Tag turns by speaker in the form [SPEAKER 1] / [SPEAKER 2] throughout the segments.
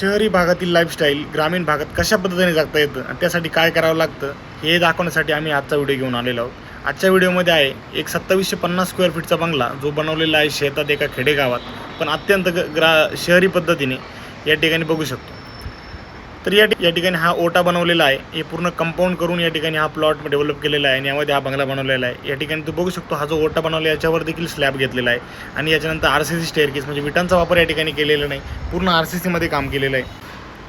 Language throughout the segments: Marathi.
[SPEAKER 1] शहरी भागातील लाईफस्टाईल ग्रामीण भागात कशा पद्धतीने जगता येतं आणि त्यासाठी काय करावं लागतं हे दाखवण्यासाठी आम्ही आजचा व्हिडिओ घेऊन आलेलो आहोत. आजच्या व्हिडिओमध्ये आहे एक सत्तावीसशे पन्नास स्क्वेअर फीटचा बंगला जो बनवलेला आहे शेतात एका खेडेगावात. पण अत्यंत ग ग्रा शहरी पद्धतीने या ठिकाणी बघू शकतो. तर या या ठिकाणी हा ओटा बनवलेला आहे. हे पूर्ण कंपाऊंड करून या ठिकाणी हा प्लॉट डेव्हलप केलेला आहे आणि यामध्ये हा बंगला बनवलेला आहे. या ठिकाणी तू बघू शकतो हा जो ओटा बनवला आहे याच्यावर देखील स्लॅब घेतलेला आहे. आणि याच्यानंतर आर सी सी स्टेअरकेस म्हणजे विटांचा वापर या ठिकाणी केलेला नाही पूर्ण आर सी सीमध्ये काम केलेलं आहे.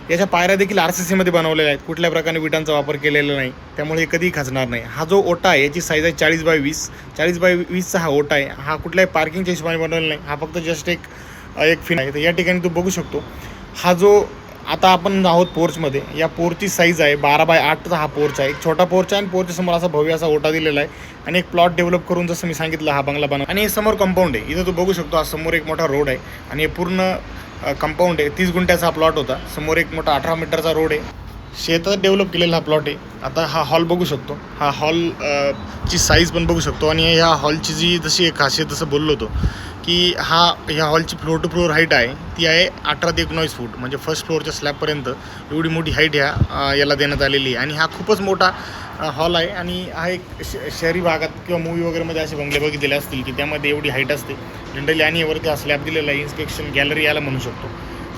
[SPEAKER 1] याच्या पायऱ्या देखील आर सी सीमध्ये बनवलेल्या आहेत. कुठल्या प्रकारे विटांचा वापर केलेला नाही त्यामुळे हे कधीही खचणार नाही. हा जो ओटा आहे याची साईज आहे चाळीस बाय वीस. चाळीस बाय वीसचा हा ओटा आहे. हा कुठल्याही पार्किंगच्या हिशोबाने बनवलेला नाही. हा फक्त जस्ट एक एक फिन आहे. तर या ठिकाणी तू बघू शकतो हा जो आता आपण आहोत पोर्चमध्ये. या पोर्चची साईज आहे बारा बाय आठचा हा पोर्च आहे. एक छोटा पोर्च आहे आणि पोर्चच्या समोर असा भव्य असा ओटा दिलेला आहे आणि एक प्लॉट डेव्हलप करून जसं मी सांगितलं हा बंगला बनव आणि हे समोर कंपाऊंड आहे. इथं तू बघू शकतो हा समोर एक मोठा रोड आहे आणि हे पूर्ण कंपाऊंड आहे. तीस गुंठ्याचा हा प्लॉट होता. समोर एक मोठा अठरा मीटरचा रोड आहे. शेतात डेव्हलप केलेला हा प्लॉट आहे. आता हा हॉल बघू शकतो. हा हॉल ची साईज पण बघू शकतो. आणि ह्या हॉलची जी जशी एक खासियत जसं बोललो होतो की हा ह्या हॉलची फ्लोर टू फ्लोअर हाईट आहे. ती आहे अठरा ते एकोणावीस फूट. म्हणजे फर्स्ट फ्लोअरच्या स्लॅबपर्यंत एवढी मोठी हाईट ह्या याला देण्यात आलेली आहे. आणि हा खूपच मोठा हॉल आहे. आणि हा एक श शहरी भागात किंवा मूवी वगैरेमध्ये असे बंगले बघितलेले असतील की त्यामध्ये एवढी हाईट असते. जनरली आणि वरती हा स्लॅब दिलेला आहे. इन्स्पेक्शन गॅलरी याला म्हणू शकतो.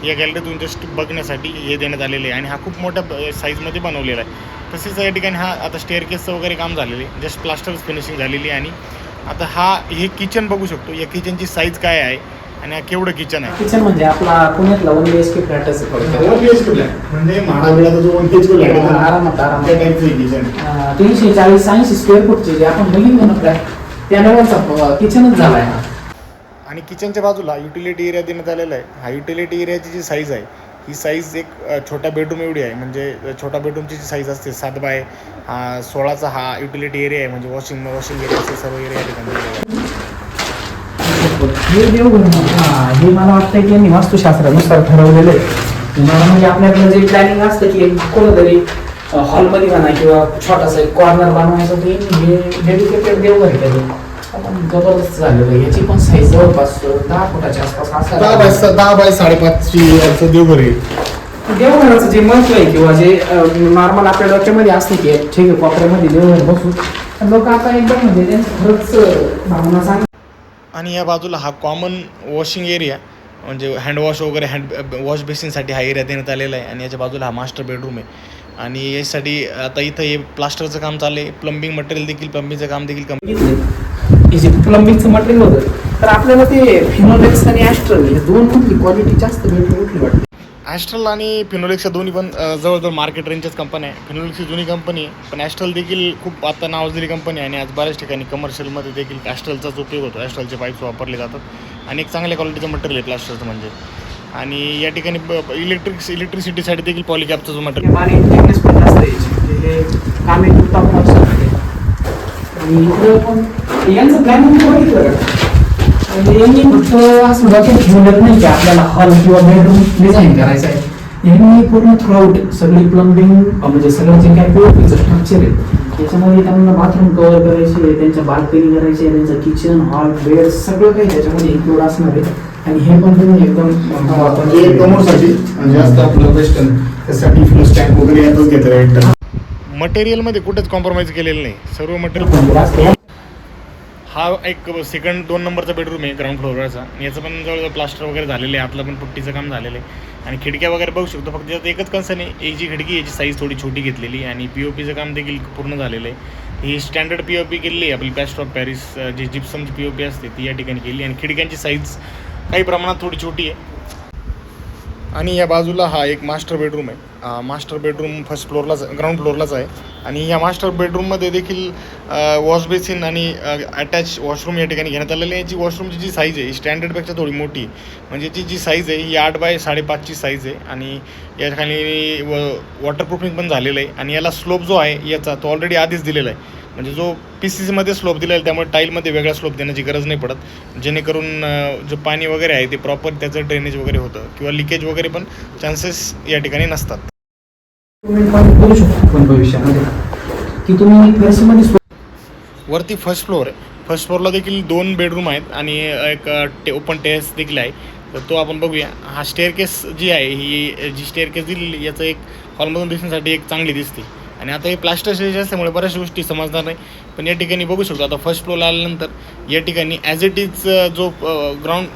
[SPEAKER 1] या गॅलरीतून जस्ट बघण्यासाठी हे देण्यात आलेले आहे. आणि हा खूप मोठ्या साईजमध्ये बनवलेला आहे. तसेच या ठिकाणी हा आता स्टेअरकेसचं वगैरे काम झालेलं आहे. जस्ट प्लास्टरच फिनिशिंग झालेली आहे. आणि आता हा हे किचन बघू शकतो. या किचनची साईज काय आहे आणि हा केवढं किचन आहे?
[SPEAKER 2] किचन म्हणजे आपला पुण्यातला वन बी एच के फ्लॅटच
[SPEAKER 1] म्हणजे महाराष्ट्राचा जो वन एच
[SPEAKER 2] आरामात आरामात.
[SPEAKER 1] किचन
[SPEAKER 2] अं, तीनशे चाळीस ऐंशी स्क्वेअर फूटचे जे आपण बघितलं ना फ्लॅट त्या लेवलचा किचनच झाला आहे. हा
[SPEAKER 1] आणि किचनच्या बाजूला युटिलिटी एरिया देण्यात आलेला आहे. हा युटिलिटी एरियाची जी साईज आहे ही साईज एक छोटा छोट्या बेडरूम एवढी आहे. म्हणजे छोटा बेडरूमची जी साईज असते सात बाय सोळाचा हा युटिलिटी एरिया आहे. म्हणजे वॉशिंग वॉशिंग एरिया असे सर्व एरिया आहे.
[SPEAKER 2] हे देवघर हा हे मला वाटतं की यांनी वास्तुशास्त्रानुसार ठरवलेलं आहे. मला म्हणजे आपल्याकडे जे प्लॅनिंग असतं की एक कोणतरी हॉलमध्ये म्हणा किंवा छोटासा एक कॉर्नर बनवायचं ते म्हणजे हे डेडिकेटेड देवघर आहे त्याचं आपण जबरदस्त झालेलं आहे. याची पण साईज जवळपास दहा फुटाच्या आसपास
[SPEAKER 1] दहा बाय
[SPEAKER 2] असं
[SPEAKER 1] दहा बाय साडेपाचची याचं देवघर. आहे
[SPEAKER 2] देवघराचं जे महत्त्व आहे किंवा जे नॉर्मल आपल्या डोक्यामध्ये असते की ठीक आहे कोपऱ्यामध्ये देवघर बसू. लोक आता एकदम म्हणजे त्यांचं खरंच अं, भावना सांग
[SPEAKER 1] आणि या बाजूला हा कॉमन वॉशिंग एरिया म्हणजे हँडवॉश वगैरे हँड वॉश बेसिनसाठी हा एरिया देण्यात आलेला आहे. आणि याच्या बाजूला हा मास्टर बेडरूम आहे. आणि यासाठी आता इथं हे प्लास्टरचं काम चाललं आहे. प्लंबिंग मटेरियल देखील प्लंबिंगचं काम देखील कमी
[SPEAKER 2] बघितले की जे प्लंबिंगचं मटेरियल होतं. तर आपल्याला ते फिनोलेक्स आणि ॲस्ट्रल हे दोन मधली क्वालिटी जास्त भेटली कुठली वाटते?
[SPEAKER 1] ॲस्ट्रल आणि फिनोलेक्सच्या दोन्ही पण जवळजवळ मार्केट रेंजच्याच कंपन्या आहे. फिनोलेक्सची जुनी कंपनी आहे पण ॲस्ट्रल देखील खूप आता नावाजलेली कंपनी आहे आणि आज बऱ्याच ठिकाणी कमर्शियलमध्ये देखील ॲस्ट्रलचाच उपयोग होतो ॲस्ट्रलचे पाईप्स वापरले जातात. आणि एक चांगल्या क्वालिटीचं मटेरियल आहे प्लास्टरचं म्हणजे. आणि या ठिकाणी इलेक्ट्रिक इलेक्ट्रिसिटीसाठी देखील पॉलिकॅपचं जो मटेरियल
[SPEAKER 2] आणि याची. प्लॅनिंग बघितलं का? यांनी फक्त असं डोक्यात ठेवलं नाही की आपल्याला हॉल किंवा बेडरूम डिझाईन करायचं आहे. यांनी पूर्ण थ्रूआउट सगळी प्लंबिंग म्हणजे सगळं जे काय पीओपीचं स्ट्रक्चर आहे त्याच्यामध्ये त्यांना बाथरूम कव्हर करायचे त्यांच्या बाल्कनी करायचे त्यांचं किचन हॉल बेड सगळं काही त्याच्यामध्ये इन्क्लूड असणार आहे. आणि हे पण तुम्ही एकदम
[SPEAKER 1] कमोडसाठी जास्त आपलं वेस्टर्न त्यासाठी फ्लो स्टँड वगैरे यातच घेतलं मटेरियलमध्ये कुठेच कॉम्प्रोमाइज केलेलं नाही. सर्व मटेरियल
[SPEAKER 2] असते.
[SPEAKER 1] हा एक सेकंड दोन नंबरचा बेडरूम आहे ग्राउंड फ्लोअरचा आणि याचं पण जवळजवळ प्लास्टर वगैरे झालेलं आहे. आतलं पण पुट्टीचं काम झालेलं आहे. आणि खिडक्या वगैरे बघू शकतो. फक्त त्यात एकच कन्सर्न आहे. एक जी खिडकी याची साईज थोडी छोटी घेतलेली आहे. आणि पी ओ पीचं काम देखील पूर्ण झालेलं आहे. ही स्टँडर्ड पी ओ पी केलेली आहे. आपली प्लॅस्टर ऑफ पॅरिस जी जिप्समची पी ओ पी असते ती या ठिकाणी केली आणि खिडक्यांची साईज काही प्रमाणात थोडी छोटी आहे. आणि या बाजूला हा एक मास्टर बेडरूम आहे. मास्टर बेडरूम फर्स्ट फ्लोअरलाच ग्राउंड फ्लोअरलाच आहे. आणि या मास्टर बेडरूममध्ये देखील वॉश बेसिन आणि अटॅच वॉशरूम या ठिकाणी घेण्यात आलेली याची वॉशरूमची जी साईज आहे ही स्टँडर्डपेक्षा थोडी मोठी म्हणजे याची जी साईज आहे ही आठ बाय साडेपाचची साईज आहे. आणि या ठिकाणी व वॉटरप्रूफिंग पण झालेलं आहे. आणि याला स्लोप जो आहे याचा तो ऑलरेडी आधीच दिलेला आहे. म्हणजे जो पी सी सीमध्ये स्लोप दिलेला आहे त्यामुळे टाईलमध्ये वेगळा स्लोप देण्याची गरज नाही पडत. जेणेकरून जे जो पाणी वगैरे आहे ते प्रॉपर त्याचं ड्रेनेज वगैरे होतं. किंवा लिकेज वगैरे पण चान्सेस या ठिकाणी नसतात.
[SPEAKER 2] शकतो पण भविष्यामध्ये. की तुम्ही
[SPEAKER 1] वरती फर्स्ट फ्लोअर आहे. फर्स्ट फ्लोअरला देखील दोन बेडरूम आहेत आणि एक टे ओपन टेरेस देखील आहे. तर तो आपण बघूया. हा स्टेअरकेस जी आहे ही जी स्टेअरकेस दिलेली याचं एक हॉलमधून दिसण्यासाठी एक चांगली दिसते. आणि आता हे प्लास्टर स्टेज असल्यामुळे बऱ्याचशा गोष्टी समजणार नाही. पण या ठिकाणी बघू शकतो. आता फर्स्ट फ्लोअरला आल्यानंतर या ठिकाणी ॲज इट इज जो ग्राउंड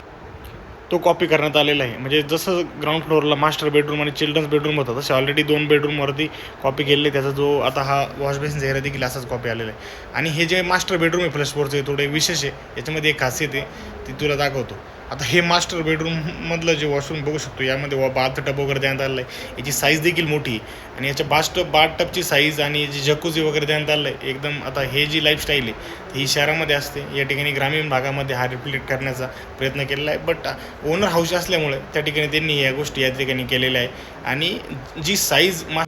[SPEAKER 1] तो कॉपी करण्यात आलेला आहे. म्हणजे जसं ग्राउंड फ्लोअरला मास्टर बेडरूम आणि चिल्ड्रन्स बेडरूम होता तसे ऑलरेडी दोन बेडरूमवरती कॉपी केलेले त्याचा जो आता हा वॉश बेसिन एरिया देखील असाच कॉपी आलेला आहे. आणि हे जे मास्टर बेडरूम आहे फर्स्ट फोरचे हे विशेष आहे. याच्यामध्ये एक खासियत आहे ती तुला दाखवतो. आता हे मास्टर बेडरूममधलं जे वॉशरूम बघू शकतो यामध्ये वा बाथटब वगैरे देण्यात आलं आहे. याची साईज देखील मोठी आहे. आणि याच्या बास्टब बाथ टबची साईज आणि जी जकुजी वगैरे देण्यात आलं आहे एकदम आता हे जी लाईफस्टाईल आहे ही शहरामध्ये असते. या ठिकाणी ग्रामीण भागामध्ये हा रिप्लेट करण्याचा प्रयत्न केलेला आहे. बट ओनर हाऊस असल्यामुळे त्या ठिकाणी त्यांनी या गोष्टी या ठिकाणी केलेल्या आहे. आणि जी साईज मा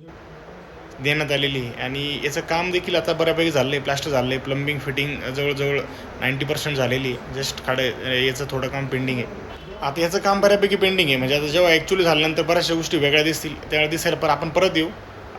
[SPEAKER 1] देण्यात आलेली आहे. आणि याचं काम देखील आता बऱ्यापैकी झालं आहे प्लास्टर झालं आहे प्लंबिंग फिटिंग जवळजवळ नाईंटी पर्सेंट झालेली आहे. जस्ट खाडे याचं थोडं काम पेंडिंग आहे. आता याचं काम बऱ्यापैकी पेंडिंग आहे. म्हणजे आता जेव्हा ॲक्च्युली झाल्यानंतर बऱ्याचशा गोष्टी वेगळ्या दिसतील. त्यावेळेला दिसायला पण आपण परत येऊ.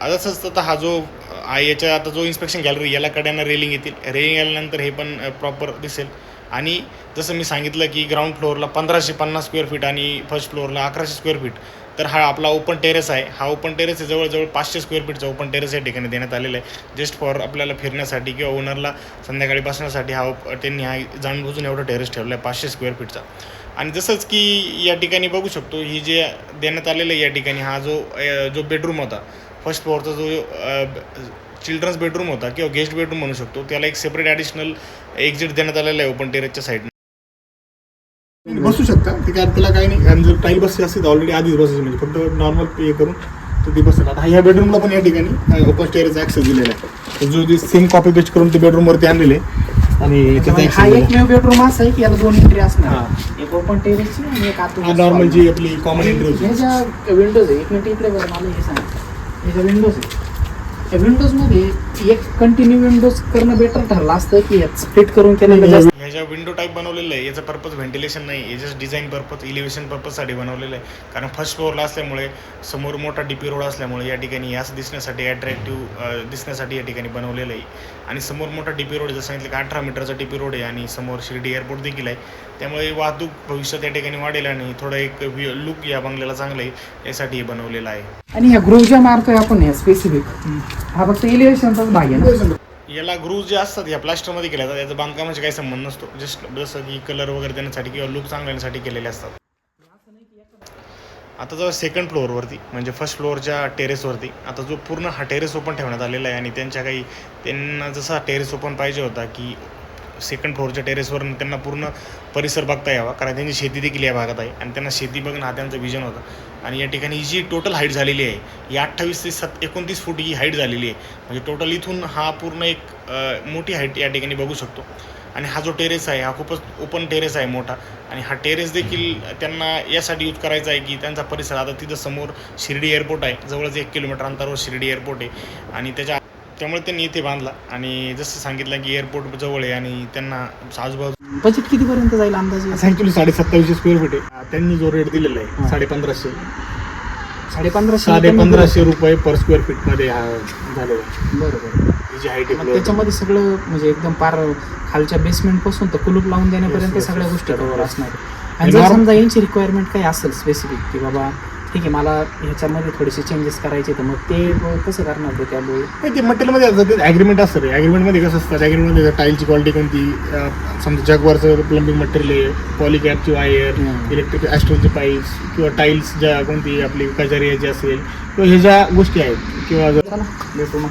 [SPEAKER 1] तसंच आता हा जो आहे याच्या आता जो इन्स्पेक्शन गॅलरी याला कड्यांना रेलिंग येतील. रेलिंग आल्यानंतर हे पण प्रॉपर दिसेल. आणि जसं मी सांगितलं की ग्राउंड फ्लोअरला पंधराशे पन्नास स्क्वेअर फीट आणि फर्स्ट फ्लोअरला अकराशे स्क्वेअर फीट तर हा आपला ओपन टेरेस आहे. हा ओपन टेरेस आहे. जवळजवळ पाचशे स्क्वेअर फीटचा ओपन टेरेस या ठिकाणी देण्यात आलेला आहे. जस्ट फॉर आपल्याला फिरण्यासाठी किंवा ओनरला संध्याकाळी बसण्यासाठी हा त्यांनी हा जाणबुजून एवढा टेरेस ठेवला आहे पाचशे स्क्वेअर फीटचा आणि जसंच की या ठिकाणी बघू शकतो ही जे देण्यात आलेलं आहे या ठिकाणी हा जो जो बेडरूम होता फर्स्ट फ्लोअरचा जो चिल्ड्रन्स बेडरूम होता किंवा गेस्ट बेडरूम म्हणू शकतो त्याला एक सेपरेट ॲडिशनल एक्झिट देण्यात आलेलं आहे ओपन टेरेसच्या साईडनं
[SPEAKER 3] बसू शकता. ते काय त्याला काही नाही. आणि जर टाईल बसची असते तर ऑलरेडी आधीच बसायची. म्हणजे फक्त नॉर्मल पे करून तर ती बसतात आता ह्या बेडरूमला पण या ठिकाणी ओपन स्टेअरचा ॲक्सेस दिलेला आहे. जो सेम कॉपी पेस्ट करून ते बेडरूमवरती आणलेले आणि
[SPEAKER 2] हा एकमेव बेडरूम असा आहे की याला दोन एंट्री
[SPEAKER 3] हा.
[SPEAKER 2] असणार एक ओपन टेरेसची आणि एक आतून
[SPEAKER 3] आहे नॉर्मल जी आपली कॉमन एंट्री होती.
[SPEAKER 2] ज्या विंडोज आहे एक मिनिट इकडे बरं मला हे सांग. हे ज्या विंडोज आहे त्या विंडोजमध्ये एक कंटिन्यू विंडोज करणं बेटर ठरलं असतं की स्प्लिट करून केलं जास्त
[SPEAKER 1] ह्या ज्या विंडो टाईप बनवलेलं आहे याचा पर्पज व्हेंटिलेशन नाही. हे जस्ट डिझाईन पर्पज इलिव्हेशन पर्पजसाठी बनवलेलं आहे. कारण फर्स्ट फ्लोअरला असल्यामुळे समोर मोठा डी पी रोड असल्यामुळे या ठिकाणी यास दिसण्यासाठी अट्रॅक्टिव्ह दिसण्यासाठी या ठिकाणी बनवलेलं आहे. आणि समोर मोठा डी पी रोड जसं सांगितलं की अठरा मीटरचा डी पी रोड आहे आणि समोर शिर्डी एअरपोर्ट देखील आहे. त्यामुळे वाहतूक भविष्यात या ठिकाणी वाढेल आणि थोडं एक लुक या बंगल्याला चांगलं आहे यासाठी हे बनवलेलं आहे.
[SPEAKER 2] आणि ह्या ग्रुप ज्या मारतोय आपण ह्या स्पेसिफिक हा फक्त इलिव्हेशनचाच भाग आहे ना?
[SPEAKER 1] याला ग्रूज जे असतात या प्लास्टरमध्ये केल्या जातात. याचा बांधकामाशी काही संबंध नसतो. जस्ट जसं की कलर वगैरे देण्यासाठी किंवा लुक चांगल्यासाठी येण्यासाठी केलेले असतात. आता जर सेकंड फ्लोअरवरती म्हणजे फर्स्ट फ्लोअरच्या टेरेसवरती आता जो पूर्ण हा टेरेस ओपन ठेवण्यात आलेला आहे आणि त्यांच्या काही त्यांना जसा टेरेस ओपन पाहिजे होता की सेकंड फ्लोअरच्या टेरेसवर त्यांना पूर्ण परिसर बघता यावा. कारण त्यांची शेती देखील या भागात आहे. आणि त्यांना शेती बघणं हा त्यांचा विजन होता. आणि या ठिकाणी ही जी टोटल हाईट झालेली आहे ही अठ्ठावीस ते सत एकोणतीस फूट ही हाईट झालेली आहे. म्हणजे टोटल इथून हा पूर्ण एक मोठी हाईट या ठिकाणी बघू शकतो. आणि हा जो टेरेस आहे हा खूपच ओपन टेरेस आहे मोठा. आणि हा टेरेस देखील त्यांना यासाठी यूज करायचा आहे की त्यांचा परिसर आता तिथं समोर शिर्डी एअरपोर्ट आहे. जवळच एक किलोमीटर अंतरावर शिर्डी एअरपोर्ट आहे. आणि त्याच्या त्यामुळे त्यांनी इथे बांधला. आणि जसं सांगितलं की एअरपोर्ट जवळ आहे आणि त्यांना आजूबाजू
[SPEAKER 2] बजेट कितीपर्यंत जाईल अंदाजे?
[SPEAKER 3] ॲक्च्युली साडे सत्तावीसशे स्क्वेअर फीट आहे. त्यांनी जो रेट दिलेला आहे
[SPEAKER 2] हा.
[SPEAKER 3] साडे पंधराशे
[SPEAKER 2] साडे पंधराशे
[SPEAKER 3] साडे पंधराशे रुपये पर स्क्वेअर फीटमध्ये हा झालेला आहे.
[SPEAKER 2] बरोबर.
[SPEAKER 3] जी हाईट
[SPEAKER 2] मग त्याच्यामध्ये सगळं म्हणजे एकदम पार खालच्या बेसमेंटपासून तर कुलूप लावून देण्यापर्यंत सगळ्या. गोष्टी कव्हर असणार. आहे. आणि जर समजा यांची रिक्वायरमेंट काही असेल स्पेसिफिक की बाबा ठीक आहे मला ह्याच्यामध्ये थोडेसे चेंजेस करायचे तर मग ते कसं करणार ते त्यामुळे?
[SPEAKER 3] नाही ते मटेरियलमध्ये असतं ते ॲग्रीमेंट असतं रे. ॲग्रीमेंटमध्ये कसं असतं? ॲग्रीमेंटमध्ये टाईलची क्वालिटी कोणती समजा जगवरचं प्लंबिंग मटेरियल आहे पॉलिकॅपची वायर. इलेक्ट्रिक ॲस्ट्रोलचे पाईप्स किंवा टाईल्स ज्या कोणती आपली कजारी याची असेल किंवा ह्या ज्या गोष्टी आहेत किंवा
[SPEAKER 2] भेटू मग.